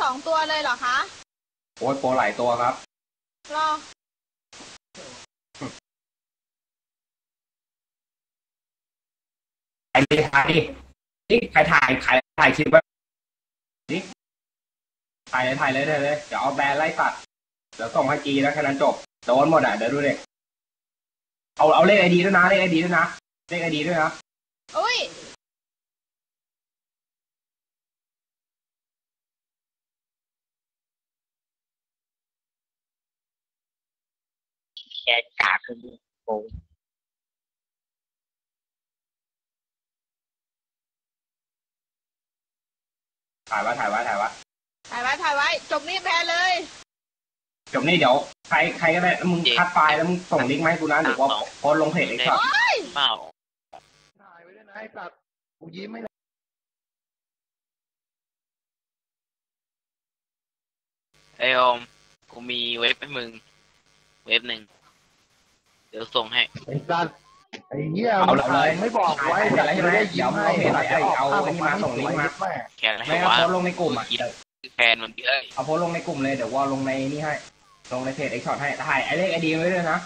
สองตัวเลยเหรอคะ โอ้ยโปรหลายตัวครับ รอ ถ่ายดิถ่ายดินี่ใครถ่ายถ่ายถ่ายคลิปไว้นี่ถ่ายเลยถ่ายเลยถ่ายเลยเดี๋ยวเอาแบรนด์ไล่ตัด เดี๋ยวส่งให้จีแล้วแค่นั้นจบโดนหมดอะเดี๋ยวดูเด็กเอาเอาเลขไอดีด้วยนะเลขไอดีด้วยนะเลขไอดีด้วยนะ อุ้ย แค่กากขึ้นโกงถ่ายไว้ถ่ายไว้ถ่ายไว้ถ่ายไว้ถ่ายไว้จบนี่แพ้เลยจบนี่เดี๋ยวใครใครก็ได้มึงคัดไฟล์แล้วมึงส่งลิงก์มาให้กูนะเดี๋ยวว่าโพสต์ลงเพจเอ็กซ์ครับเปล่าถ่ายไว้ด้วยนะไอ้สัตว์กูยิ้มไม่ได้ไอโอมกูมีเว็บให้มึง เว็บหนึ่งเดี๋ยวส่งให้ ไอ้สัตว์ไอ้เหี้ยเอาเลยไม่บอกไว้ถ่ายไว้เดี๋ยวใช่ไหมได้ยิ้มเดี๋ยวเอาเพจใส่เอาอันนี้มาส่งลิงก์มาแม่แค่ให้ไม่งั้นว่าโพสต์ลงในกลุ่มอะคิดแฟนมันเยอะเอาโพสต์ลงในกลุ่มเลยเดี๋ยวว่าลงในนี่ให้ ลงในเพจเอ็กช็อตให้ถ่ายไอเลขไอดีไว้ด้วยนะ